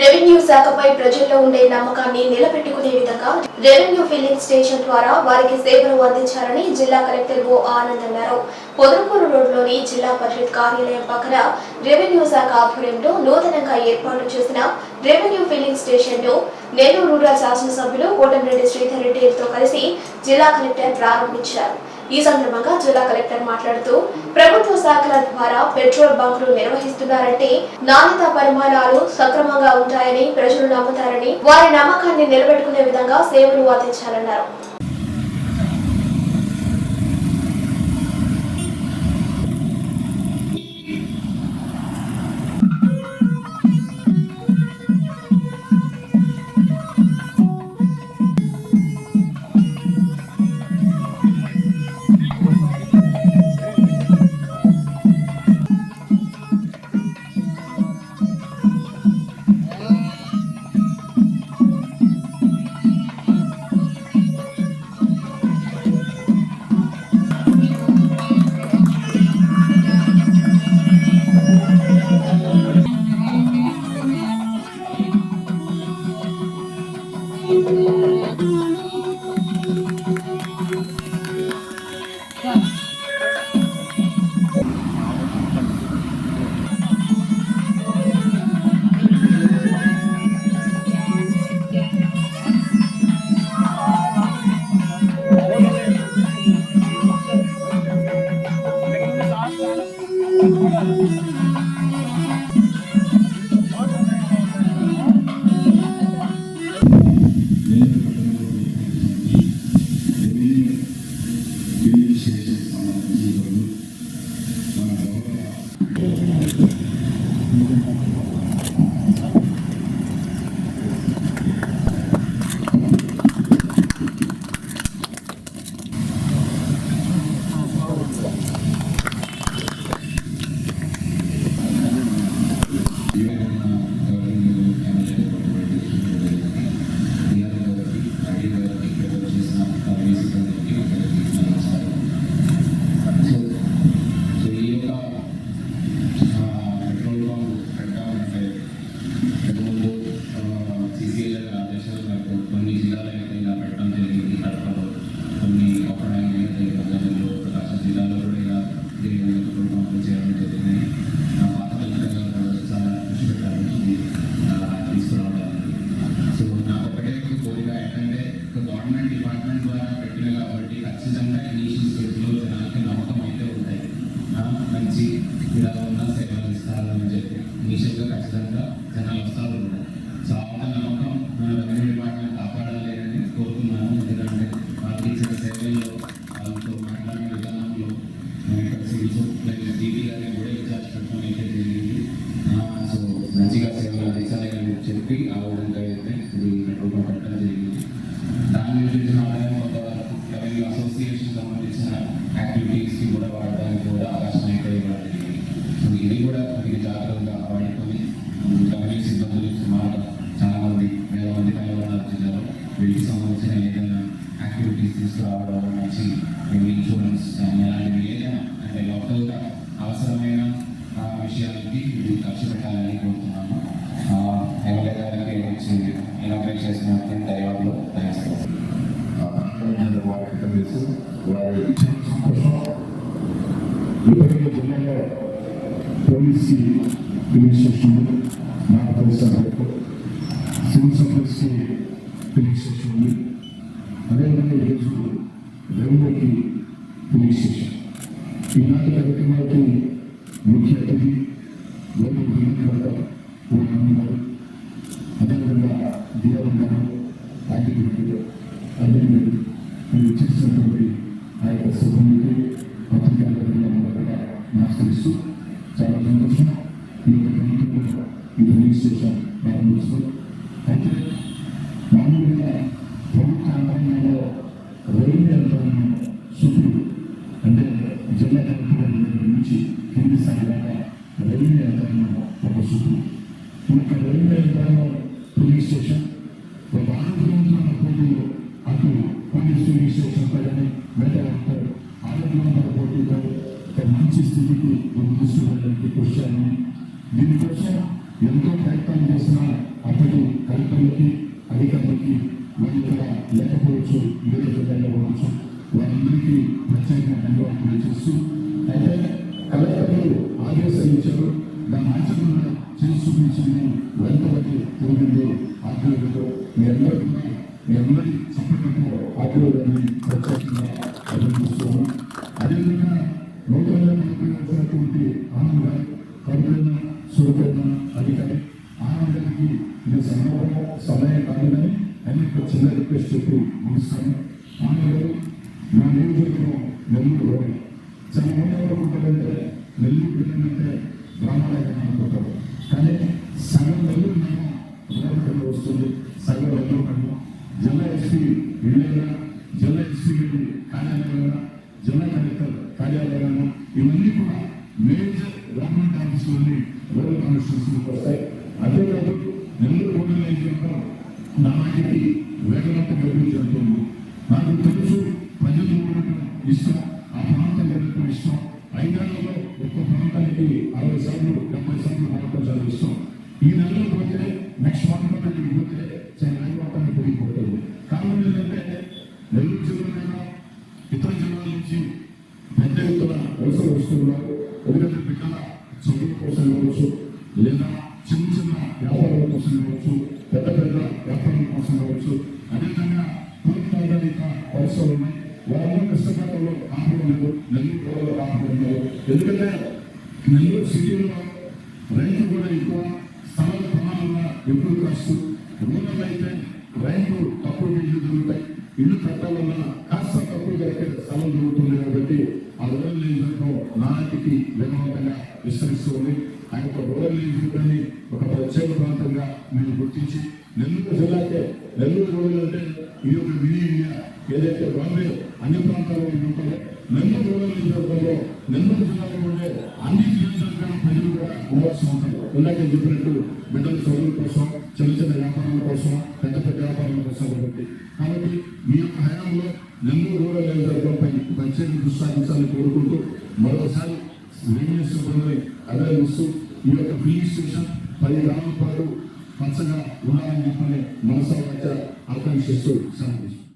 Revenue శాఖపై ప్రజల్లో ఉండే నమ్మకాన్ని నిలబెట్టుకునే విధంగా రెవెన్యూ ఫిల్లింగ్ స్టేషన్ ద్వారా వారికి సేవలు అందించాలని జిల్లా కలెక్టర్ ఓ ఆనంద్ అన్నారు. పొదలకూరు రోడ్లోని జిల్లా పరిషత్ కార్యాలయం పక్కన రెవెన్యూ శాఖ ఆధ్వర్యంలో నూతనంగా ఏర్పాటు చేసిన రెవెన్యూ ఫిల్లింగ్ స్టేషన్ను నెల్లూరు రూరల్ శాసనసభ్యులు కోటమిరెడ్డి శ్రీధర్ రెడ్డితో కలిసి జిల్లా కలెక్టర్ ప్రారంభించారు. ఈ సందర్భంగా జిల్లా కలెక్టర్ మాట్లాడుతూ ప్రభుత్వ శాఖల ద్వారా పెట్రోల్ బంకులు నిర్వహిస్తున్నారంటే నాణ్యత పరిమాణాలు సక్రమంగా ఉంటాయని ప్రజలు నమ్ముతారని వారి నమ్మకాన్ని నిలబెట్టుకునే విధంగా సేవలు అందించాలన్నారు. 嗯 Espírito. జిల్లాలో వీటికి సంబంధించిన ఏదైనా యాక్టివిటీస్ తీసుకురావడం మంచి ఇన్సూరెన్స్ కానీ అలాంటివి ఏదైనా అంటే లోకల్గా అవసరమైన విషయాలకి ఖర్చు పెట్టాలని కోరుతున్నాను ఎమ్మెల్యే గారికి వచ్చి ఇనాగ్రేట్ చేసినందుకు ధన్యవాదాలు. ధన్యవాదాలు వారి ఇప్పటికే జిల్లాలో పోలీస్ పోలీస్ స్టేషన్ సివిల్ సప్లైస్కి పోలీస్ స్టేషన్ ఉంది అదేవిధంగా ఈరోజు రెవెన్యూకి ఫినిక్స్ స్టేషన్ ఈనాటి కార్యక్రమాలకి ముఖ్య అతిథి గారు అదేవిధంగా గారు అదేవిధంగా మీరు చేసినటువంటి ఆ యొక్క సిబ్బందికి పత్రికారులందరూ నమస్కరిస్తూ చాలా సంతోషం ఈ యొక్క ఈ ఫినిక్స్ స్టేషన్ ప్రారంభిస్తూ మామూలుగా ప్రభుత్వ ఆందోళనలో రైల్వే యంత్రాంగం సుప్రీం అంటే జిల్లా కలెక్టర్ దగ్గర నుంచి కింది స్థాయి రైల్వే ఒక సుప్రీం ఇంకా రైల్వే యంత్రాంగం పోలీస్ స్టేషన్ ఒక ఆందోళన పోటీలో అటు పోలీస్ పోలీస్ స్టేషన్ పైన మిగతా ఆందోళన పోటీలో ఒక మంచి స్థితికి తీసుకువెళ్ళడానికి కృషి చేయాలని దీనికోసం ఎంతో ప్రయత్నం చేసిన అప్పటి కలెక్టర్లకి అధికారులకి మరి ఇక్కడ లేకపోవచ్చు వేరే విధంగా ఉండొచ్చు. వారందరికీ ప్రత్యేకంగా ధన్యవాదాలు తెలియజేస్తూ అయితే కలెక్టర్లు ఆదేశాలు దాని ఆచరణ చేసి చూపించింది వెంటబడి తిరిగింది ఆగ్రహంతో మీ అందరూ మీ అందరి చప్పట్లతో ఆగ్రహాన్ని ప్రత్యేకంగా అభినందిస్తున్నాను అదేవిధంగా నూతనంగా వచ్చినటువంటి ఆనంద్ గారు కరుణైన సురపైన అధికారి ఆనంద్ గారికి ఇది సందర్భం సమయం కాదని అని ఒక చిన్న రిక్వెస్ట్ చెప్పి ముగిస్తాను ఆనంద్ గారు నా నియోజకవర్గం నెల్లూరు రోడ్. చాలా మంది అనుకుంటారంటే నెల్లూరు వెళ్ళిందంటే గ్రామాలయం అనుకుంటారు. కానీ సగం నెల్లూరు మేము రోడ్డు వస్తుంది. సగం నెల్లూరు మేము జిల్లా ఎస్పీ ఇళ్ళైనా జిల్లా ఎస్పీ కార్యాలయంగా జిల్లా కలెక్టర్ కార్యాలయాలను ఇవన్నీ కూడా మేజర్ గవర్నమెంట్ ఆఫీసులన్నీ రూరల్ కాన్స్టిట్యూన్సీకి వస్తాయి. అంతేకాదు నెల్లూరు రూరల్ నియోజకవర్గం నాటికి వేగవంతంగా అభివృద్ధి చెందుతుంది నాకు తెలుసు ప్రజలు ఇష్టం ఆ ప్రాంతం ఎవరికి ఇష్టం. ఐదేళ్ళలో ఒక్క ప్రాంతానికి అరవై సార్లు డెబ్బై సార్లు మారటం చాలా ఈ నెలలో పోతే నెక్స్ట్ మంత్ దగ్గరికి పోతే చాలా ఐదు పెరిగిపోతుంది కారణం ఏంటంటే నెల్లూరు జిల్లాలో ఇతర జిల్లాల నుంచి పెద్ద ఎత్తున వలసలు వస్తున్నారు. ఎందుకంటే బిడ్డల చదువుల కోసం ఇవ్వచ్చు లేదా చిన్న చిన్న వ్యాపారాల కోసం ఇవ్వచ్చు పెద్ద పెద్ద వ్యాపారం కావచ్చు ఇవ్వచ్చు అదేవిధంగా పూర్తి ఆధారిత వలసలు ఉన్నాయి వాళ్ళందరూ కష్టపడటంలో నెల్లూరు పొలంలో ఎందుకంటే నెల్లూరు సిటీలో రైతు కూడా ఎక్కువ స్థలం ప్రమాణంగా ఎక్కువ కాస్ట్ రూరల్ అయితే రైతు తక్కువ ఇల్లు దొరుకుతాయి. ఇల్లు కట్టాలన్నా కాస్త తక్కువ దొరికే స్థలం దొరుకుతుంది కాబట్టి ఆ రూరల్ నియోజకవర్గం నాటికి వేగవంతంగా విస్తరిస్తుంది ఆ యొక్క రూరల్ నియోజకవర్గాన్ని ఒక ప్రత్యేక ప్రాంతంగా మేము గుర్తించి నెల్లూరు జిల్లాకే నెల్లూరు రూరల్ అంటే ఇది ఒక మినీ ఇండియా. ఏదైతే బాంబే అన్ని ప్రాంతాల్లో ఉంటుందో నెల్లూరు రూరల్ నియోజకవర్గంలో నెల్లూరు జిల్లాలో ఉండే అన్ని నియోజకవర్గాల ప్రజలు కూడా ఉండవలసి ఉంటుంది. ఇందాక చెప్పినట్టు బిడ్డల చదువుల కోసం చిన్న చిన్న వ్యాపారాల కోసం పెద్ద పెద్ద వ్యాపారాల కోసం కాబట్టి. కాబట్టి మీ యొక్క హయాంలో నెల్లూరు రూరల్ నియోజకవర్గంపై ప్రత్యేక దృష్టి సాధించాలని కోరుకుంటూ మరోసారి రెవెన్యూ సిబ్బందిని అభినందిస్తూ ఈ యొక్క ఫిలింగ్ స్టేషన్ పది గ్రామాల పాటు పచ్చగా ఉండాలని చెప్పని మనసా ఆకాంక్షిస్తూ సెలవు